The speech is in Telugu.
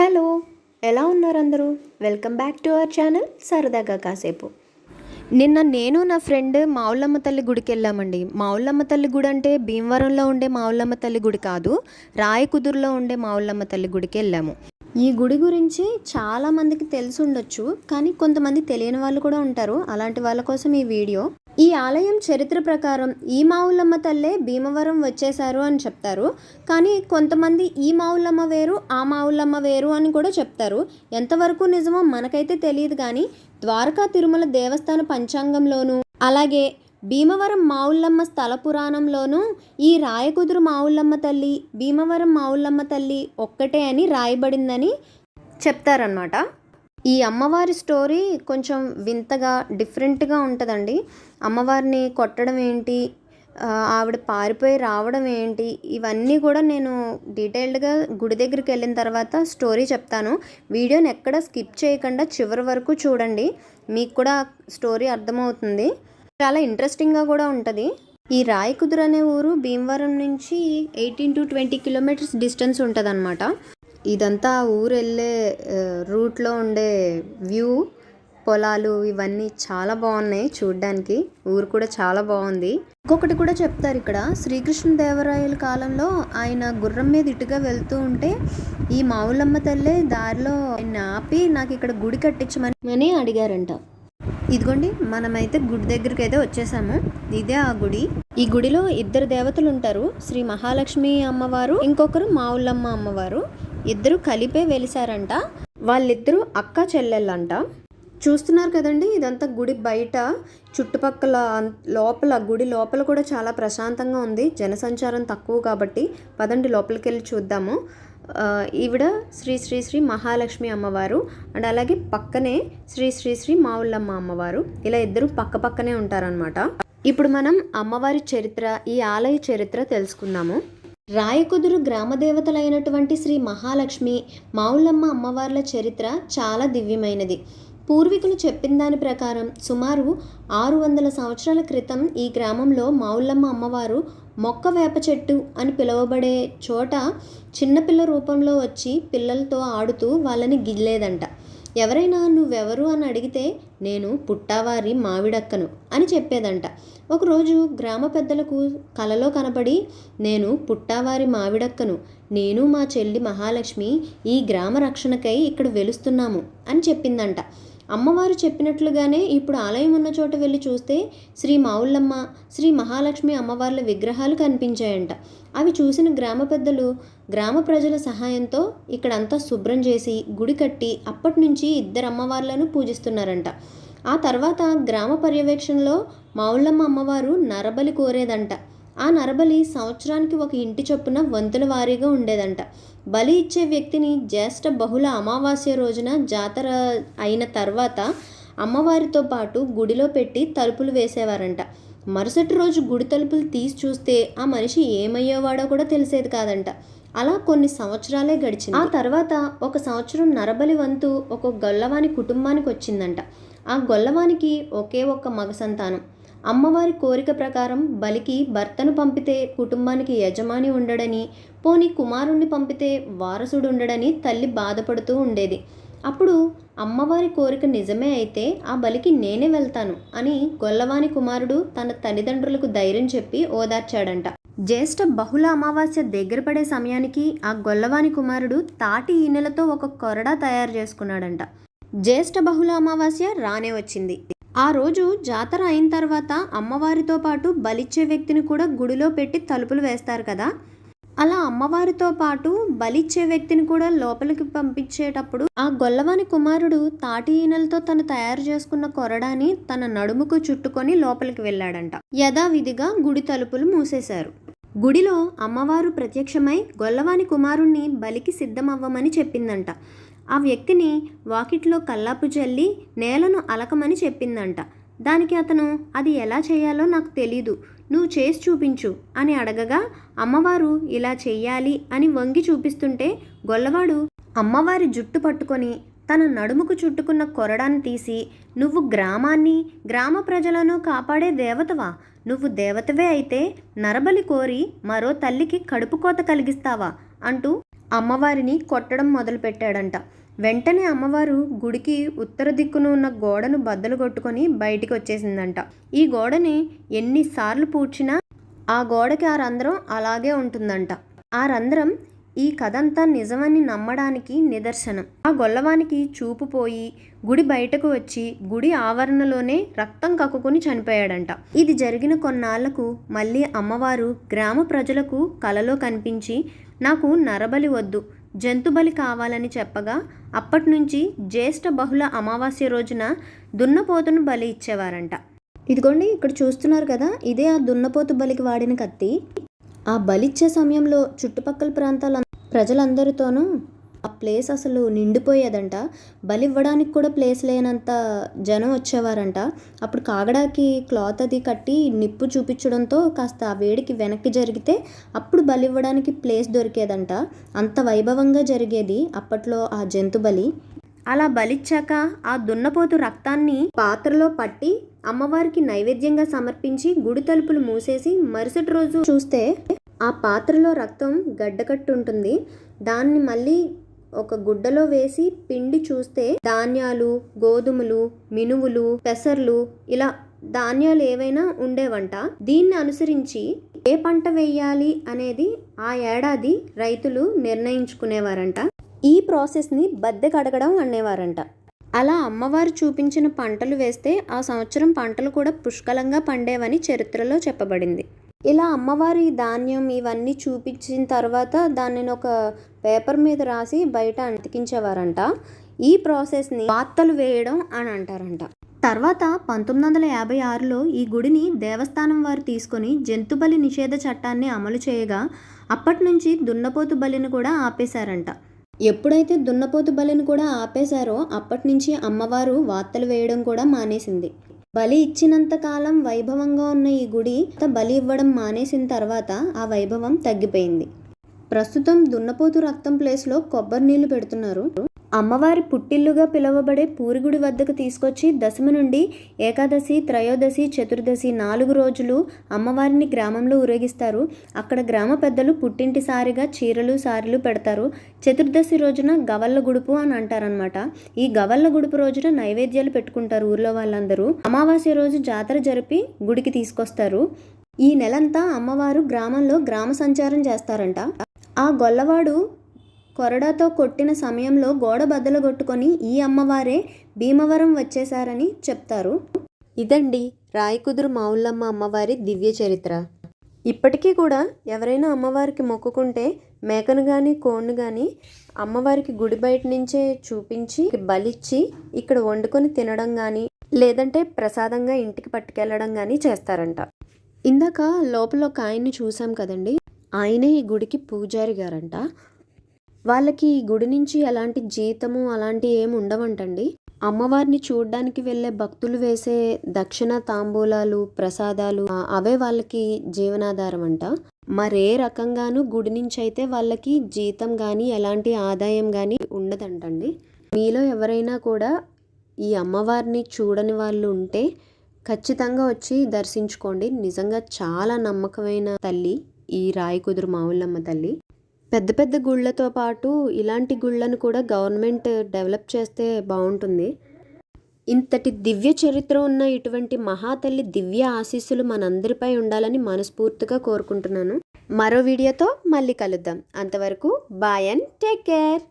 హలో ఎలా ఉన్నారు అందరూ welcome back to our channel సరదాగా కాసేపు. నిన్న నేను నా ఫ్రెండ్ మావులమ్మ తల్లి గుడికి వెళ్ళామండి. మావులమ్మ తల్లి గుడి అంటే భీమవరంలో ఉండే మావులమ్మ తల్లి గుడి కాదు రాయకుదురులో ఉండే మావులమ్మ తల్లి గుడికి వెళ్ళాము. ఈ గుడి గురించి చాలామందికి తెలిసి ఉండొచ్చు కానీ కొంతమంది తెలియని వాళ్ళు కూడా ఉంటారు. అలాంటి వాళ్ళ కోసం ఈ వీడియో ఈ ఆలయం చరిత్ర ప్రకారం ఈ మావులమ్మ తల్లే భీమవరం వచ్చేశారు అని చెప్తారు. కానీ కొంతమంది ఈ మావులమ్మ వేరు ఆ మావులమ్మ వేరు అని కూడా చెప్తారు. ఎంతవరకు నిజమో మనకైతే తెలియదు కానీ ద్వారకా తిరుమల దేవస్థాన పంచాంగంలోనూ అలాగే భీమవరం మావుల్లమ్మ స్థల పురాణంలోనూ ఈ రాయకుదురు మావుల్లమ్మ తల్లి భీమవరం మావుల్లమ్మ తల్లి ఒక్కటే అని రాయబడిందని చెప్తారనమాట ఈ అమ్మవారి స్టోరీ కొంచెం వింతగా డిఫరెంట్గా ఉంటుందండి. అమ్మవారిని కొట్టడం ఏంటి? ఆవిడ పారిపోయి రావడం ఏంటి? ఇవన్నీ కూడా నేను డీటెయిల్డ్గా గుడి దగ్గరికి వెళ్ళిన తర్వాత స్టోరీ చెప్తాను. వీడియోని ఎక్కడ స్కిప్ చేయకుండా చివరి వరకు చూడండి. మీకు కూడా స్టోరీ అర్థమవుతుంది. చాలా ఇంట్రెస్టింగ్గా కూడా ఉంటుంది. ఈ రాయకుదురు అనే ఊరు భీమవరం నుంచి eighteen to twenty kilometres distance ఉంటుంది ఇదంతా ఊరు వెళ్ళే రూట్లో ఉండే వ్యూ పొలాలు ఇవన్నీ చాలా బాగున్నాయి చూడ్డానికి. ఊరు కూడా చాలా బాగుంది. ఇంకొకటి కూడా చెప్తారు ఇక్కడ. శ్రీకృష్ణదేవరాయల కాలంలో ఆయన గుర్రం మీద ఇటుగా వెళ్తూ ఉంటే ఈ మావులమ్మ తల్లే దారిలో ఆయన ఆపి నాకు ఇక్కడ గుడి కట్టించమని అడిగారంట. ఇదిగోండి మనమైతే గుడి దగ్గరికి అయితే వచ్చేసాము. ఇదే ఆ గుడి. ఈ గుడిలో ఇద్దరు దేవతలు ఉంటారు శ్రీ మహాలక్ష్మి అమ్మవారు ఇంకొకరు మావులమ్మ అమ్మవారు. ఇద్దరు కలిపే వెలిసారంట. వాళ్ళిద్దరూ అక్క చెల్లెళ్ళంట. చూస్తున్నారు కదండి ఇదంతా గుడి బయట. చుట్టుపక్కల లోపల గుడి లోపల కూడా చాలా ప్రశాంతంగా ఉంది. జనసంచారం తక్కువ కాబట్టి పదండి లోపలికి వెళ్ళి చూద్దాము ఈవిడ శ్రీ శ్రీ శ్రీ మహాలక్ష్మి అమ్మవారు. అండ్ అలాగే పక్కనే శ్రీ శ్రీ శ్రీ మావుల్లమ్మ అమ్మవారు. ఇలా ఇద్దరు పక్క పక్కనే ఉంటారనమాట ఇప్పుడు మనం అమ్మవారి చరిత్ర ఈ ఆలయ చరిత్ర తెలుసుకుందాము. రాయకుదురు గ్రామ దేవతలైనటువంటి శ్రీ మహాలక్ష్మి మావులమ్మ అమ్మవార్ల చరిత్ర చాలా దివ్యమైనది. పూర్వీకులు చెప్పిన దాని ప్రకారం సుమారు ఆరు వందల సంవత్సరాల క్రితం ఈ గ్రామంలో మావుల్లమ్మ అమ్మవారు మొక్క వేప చెట్టు అని పిలువబడే చోట చిన్నపిల్ల రూపంలో వచ్చి పిల్లలతో ఆడుతూ వాళ్ళని గిల్లేదంట. ఎవరైనా నువ్వెవరు అని అడిగితే నేను పుట్టావారి మావిడక్కను అని చెప్పేదంట. ఒకరోజు గ్రామ పెద్దలకు కలలో కనపడి నేను పుట్టావారి మావిడక్కను నేను మా చెల్లి మహాలక్ష్మి ఈ గ్రామ రక్షణకై ఇక్కడ వెలుస్తున్నాము అని చెప్పిందంట. అమ్మవారు చెప్పినట్లుగానే ఇప్పుడు ఆలయం ఉన్న చోట వెళ్ళి చూస్తే శ్రీ మావుళ్ళమ్మ శ్రీ మహాలక్ష్మి అమ్మవార్ల విగ్రహాలు కనిపించాయంట. అవి చూసిన గ్రామ పెద్దలు గ్రామ ప్రజల సహాయంతో ఇక్కడంతా శుభ్రం చేసి గుడి కట్టి అప్పటి నుంచి ఇద్దరు అమ్మవార్లను పూజిస్తున్నారంట. ఆ తర్వాత గ్రామ పర్యవేక్షణలో మావుళ్ళమ్మ అమ్మవారు నరబలి కోరేదంట. ఆ నరబలి సంవత్సరానికి ఒక ఇంటి చొప్పున వంతుల వారీగా ఉండేదంట. బలి ఇచ్చే వ్యక్తిని జ్యేష్ఠ బహుళ అమావాస్య రోజున జాతర అయిన తర్వాత అమ్మవారితో పాటు గుడిలో పెట్టి తలుపులు వేసేవారంట. మరుసటి రోజు గుడి తలుపులు తీసి చూస్తే ఆ మనిషి ఏమయ్యేవాడో కూడా తెలిసేది కాదంట. అలా కొన్ని సంవత్సరాలే గడిచింది. ఆ తర్వాత ఒక సంవత్సరం నరబలి వంతు ఒక గొల్లవాని కుటుంబానికి వచ్చిందంట. ఆ గొల్లవానికి ఒకే ఒక్క మగ సంతానం. అమ్మవారి కోరిక ప్రకారం బలికి భర్తను పంపితే కుటుంబానికి యజమాని ఉండడని పోని కుమారుణ్ణి పంపితే వారసుడు ఉండడని తల్లి బాధపడుతూ ఉండేది. అప్పుడు అమ్మవారి కోరిక నిజమే అయితే ఆ బలికి నేనే వెళ్తాను అని గొల్లవాని కుమారుడు తన తల్లిదండ్రులకు ధైర్యం చెప్పి ఓదార్చాడంట. జ్యేష్ఠ బహుళ అమావాస్య దగ్గర పడే సమయానికి ఆ గొల్లవాని కుమారుడు తాటి ఈనెలతో ఒక కొరడా తయారు చేసుకున్నాడంట. జ్యేష్ఠ బహుళ అమావాస్య రానే వచ్చింది. ఆ రోజు జాతర అయిన తర్వాత అమ్మవారితో పాటు బలిచ్చే వ్యక్తిని కూడా గుడిలో పెట్టి తలుపులు వేస్తారు కదా. అలా అమ్మవారితో పాటు బలిచ్చే వ్యక్తిని కూడా లోపలికి పంపించేటప్పుడు ఆ గొల్లవాని కుమారుడు తాటి ఈనెలతో తను తయారు చేసుకున్న కొరడాని తన నడుముకు చుట్టుకొని లోపలికి వెళ్ళాడంట. యథావిధిగా గుడి తలుపులు మూసేశారు. గుడిలో అమ్మవారు ప్రత్యక్షమై గొల్లవాని కుమారుణ్ణి బలికి సిద్ధమవ్వమని చెప్పిందంట. ఆ వ్యక్తిని వాకిట్లో కల్లాపు చల్లి నేలను అలకమని చెప్పిందంట. దానికి అతను అది ఎలా చేయాలో నాకు తెలీదు. నువ్వు చేసి చూపించు అని అడగగా అమ్మవారు ఇలా చెయ్యాలి అని వంగి చూపిస్తుంటే గొల్లవాడు అమ్మవారి జుట్టు పట్టుకొని తన నడుముకు చుట్టుకున్న కొరడాన్ని తీసి నువ్వు గ్రామాన్ని గ్రామ ప్రజలను కాపాడే దేవతవా? నువ్వు దేవతవే అయితే నరబలి కోరి మరో తల్లికి కడుపు కోత కలిగిస్తావా? అంటూ అమ్మవారిని కొట్టడం మొదలుపెట్టాడంట. వెంటనే అమ్మవారు గుడికి ఉత్తర దిక్కున ఉన్న గోడను బద్దలు కొట్టుకొని బయటికి వచ్చేసిందంట. ఈ గోడని ఎన్నిసార్లు పూడ్చినా ఆ గోడకి ఆ రంధ్రం అలాగే ఉంటుందంట. ఆ రంధ్రం ఈ కథంతా నిజమని నమ్మడానికి నిదర్శనం. ఆ గొల్లవానికి చూపు పోయి గుడి బయటకు వచ్చి గుడి ఆవరణలోనే రక్తం కక్కుకుని చనిపోయాడంట. ఇది జరిగిన కొన్నాళ్ళకు మళ్ళీ అమ్మవారు గ్రామ ప్రజలకు కలలో కనిపించి నాకు నరబలి వద్దు జంతుబలి కావాలని చెప్పగా అప్పటి నుంచి జ్యేష్ఠ బహుళ అమావాస్య రోజున దున్నపోతును బలి ఇచ్చేవారంట. ఇదిగోండి ఇక్కడ చూస్తున్నారు కదా ఇదే ఆ దున్నపోతు బలికి వాడిన కత్తి. ఆ బలిచ్చే సమయంలో చుట్టుపక్కల ప్రాంతాల ప్రజలందరితోనూ ఆ ప్లేస్ అసలు నిండిపోయేదంట. బలి ఇవ్వడానికి కూడా ప్లేస్ లేనంత జనం వచ్చేవారంట. అప్పుడు కాగడాకి క్లాత్ అది కట్టి నిప్పు చూపించడంతో కాస్త ఆ వేడికి వెనక్కి జరిగితే అప్పుడు బలి ఇవ్వడానికి ప్లేస్ దొరికేదంట. అంత వైభవంగా జరిగేది అప్పట్లో ఆ జంతు బలి. అలా బలిచ్చాక ఆ దున్నపోతు రక్తాన్ని పాత్రలో పట్టి అమ్మవారికి నైవేద్యంగా సమర్పించి గుడి తలుపులు మూసేసి మరుసటి రోజు చూస్తే ఆ పాత్రలో రక్తం గడ్డకట్టు ఉంటుంది దాన్ని మళ్ళీ ఒక గుడ్డలో వేసి పిండి చూస్తే ధాన్యాలు గోధుమలు మినువులు పెసర్లు ఇలా ధాన్యాలు ఏవైనా ఉండేవంట. దీన్ని అనుసరించి ఏ పంట వేయాలి అనేది ఆ ఏడాది రైతులు నిర్ణయించుకునేవారంట. ఈ ప్రాసెస్ని బద్దె కడగడం అనేవారంట. అలా అమ్మవారు చూపించిన పంటలు వేస్తే ఆ సంవత్సరం పంటలు కూడా పుష్కలంగా పండేవని చరిత్రలో చెప్పబడింది. ఇలా అమ్మవారి ధాన్యం ఇవన్నీ చూపించిన తర్వాత దానిని ఒక పేపర్ మీద రాసి బయట అతికించేవారంట ఈ ప్రాసెస్ని వార్తలు వేయడం అని అంటారంట. తర్వాత పంతొమ్మిది వందల యాభై ఆరులో ఈ గుడిని దేవస్థానం వారు తీసుకొని జంతుబలి నిషేధ చట్టాన్ని అమలు చేయగా అప్పటి నుంచి దున్నపోతు బలిని కూడా ఆపేశారంట. ఎప్పుడైతే దున్నపోతు బలిని కూడా ఆపేశారో అప్పటి నుంచి అమ్మవారు వార్తలు వేయడం కూడా మానేసింది. బలి ఇచ్చినంత కాలం వైభవంగా ఉన్న ఈ గుడి బలి ఇవ్వడం మానేసిన తర్వాత ఆ వైభవం తగ్గిపోయింది. ప్రస్తుతం దున్నపోతు రక్తం ప్లేస్లో కొబ్బరి నీళ్ళు పెడుతున్నారు. అమ్మవారి పుట్టిల్లుగా పిలువబడే పూరిగుడి వద్దకు తీసుకొచ్చి దశమి నుండి ఏకాదశి త్రయోదశి చతుర్దశి నాలుగు రోజులు అమ్మవారిని గ్రామంలో ఊరేగిస్తారు. అక్కడ గ్రామ పెద్దలు పుట్టింటి సారిగా చీరలు సారీలు పెడతారు. చతుర్దశి రోజున గవల్ల గుడుపు అని అంటారనమాట ఈ గవల్ల గుడుపు రోజున నైవేద్యాలు పెట్టుకుంటారు ఊర్లో వాళ్ళందరూ. అమావాస్య రోజు జాతర జరిపి గుడికి తీసుకొస్తారు. ఈ నెలంతా అమ్మవారు గ్రామంలో గ్రామ సంచారం చేస్తారంట. ఆ గొల్లవాడు కొరడాతో కొట్టిన సమయంలో గోడ బద్దలు కొట్టుకొని ఈ అమ్మవారే భీమవరం వచ్చేశారని చెప్తారు. ఇదండి రాయకుదురు మావుల్లమ్మ అమ్మవారి దివ్య చరిత్ర. ఇప్పటికీ కూడా ఎవరైనా అమ్మవారికి మొక్కుకుంటే మేకను కానీ కోడ్ను కానీ అమ్మవారికి గుడి బయట నుంచే చూపించి బలిచ్చి ఇక్కడ వండుకొని తినడం కానీ లేదంటే ప్రసాదంగా ఇంటికి పట్టుకెళ్ళడం కానీ చేస్తారంట. ఇందాక లోపల ఒక ఆయన్ని చూసాం కదండి. ఆయనే ఈ గుడికి పూజారి గారంట. వాళ్ళకి ఈ గుడి నుంచి ఎలాంటి జీతము అలాంటి ఏమి ఉండవంటండి. అమ్మవారిని చూడడానికి వెళ్ళే భక్తులు వేసే దక్షిణ తాంబూలాలు ప్రసాదాలు అవే వాళ్ళకి జీవనాధారం అంట మరే రకంగానూ గుడి నుంచి అయితే వాళ్ళకి జీతం కానీ ఎలాంటి ఆదాయం కానీ ఉండదంటండి. మీలో ఎవరైనా కూడా ఈ అమ్మవారిని చూడని వాళ్ళు ఉంటే ఖచ్చితంగా వచ్చి దర్శించుకోండి. నిజంగా చాలా నమ్మకమైన తల్లి ఈ రాయకుదురు మావుల్లమ్మ తల్లి. పెద్ద పెద్ద గుళ్ళతో పాటు ఇలాంటి గుళ్ళను కూడా గవర్నమెంట్ డెవలప్ చేస్తే బాగుంటుంది. ఇంతటి దివ్య చరిత్ర ఉన్న ఇటువంటి మహాతల్లి దివ్య ఆశీస్సులు మనందరిపై ఉండాలని మనస్ఫూర్తిగా కోరుకుంటున్నాను. మరో వీడియోతో మళ్ళీ కలుద్దాం. అంతవరకు బాయ్ అండ్ టేక్ కేర్.